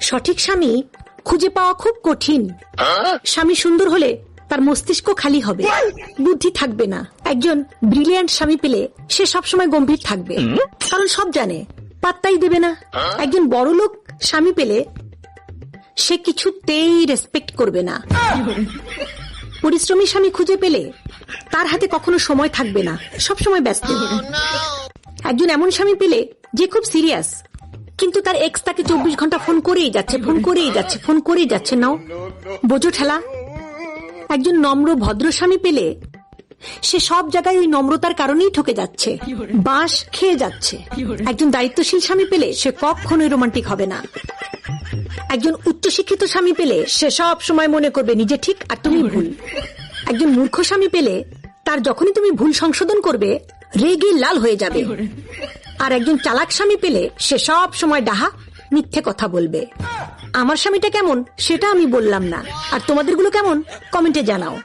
সঠিক স্বামী খুঁজে পাওয়া খুব কঠিন। স্বামী সুন্দর হলে তার মস্তিষ্ক খালি হবে। বুদ্ধি থাকবে না। একজন ব্রিলিয়ান্ট স্বামী পেলে সে সবসময় গম্ভীর থাকবে। কারণ সব জানে, পাত্তাই দেবে না। একজন বড় লোক স্বামী পেলে সে কিছুতেই রেসপেক্ট করবে না। পরিশ্রমী স্বামী খুঁজে পেলে তার হাতে কখনো সময় থাকবে না সব সময় ব্যস্ত। একজন এমন স্বামী পেলে যে খুব সিরিয়াস কিন্তু তার এক্স তাকে চব্বিশ ঘণ্টা ফোন করেই যাচ্ছে ফোন করেই যাচ্ছে ফোন করেই যাচ্ছে। নাও, বোঝো ঠেলা। একজন নম্র ভদ্র স্বামী পেলে সে সব জায়গায় ওই নম্রতার কারণেই ঠকে যাচ্ছে, বাঁশ খেয়ে যাচ্ছে। একজন দায়িত্বশীল স্বামী পেলে সে কখনোই রোমান্টিক হবে না। একজন উচ্চশিক্ষিত স্বামী পেলে সে সব সময় মনে করবে নিজে ঠিক আর তুমি ভুল। একজন মূর্খ স্বামী পেলে তার যখনই তুমি ভুল সংশোধন করবে রেগে লাল হয়ে যাবে। আর একজন চালাক স্বামী পেলে সে সব সময় ডাহা, মিথ্যে কথা বলবে। আমার স্বামীটা কেমন, সেটা আমি বললাম না। আর তোমাদেরগুলো কেমন, কমেন্টে জানাও।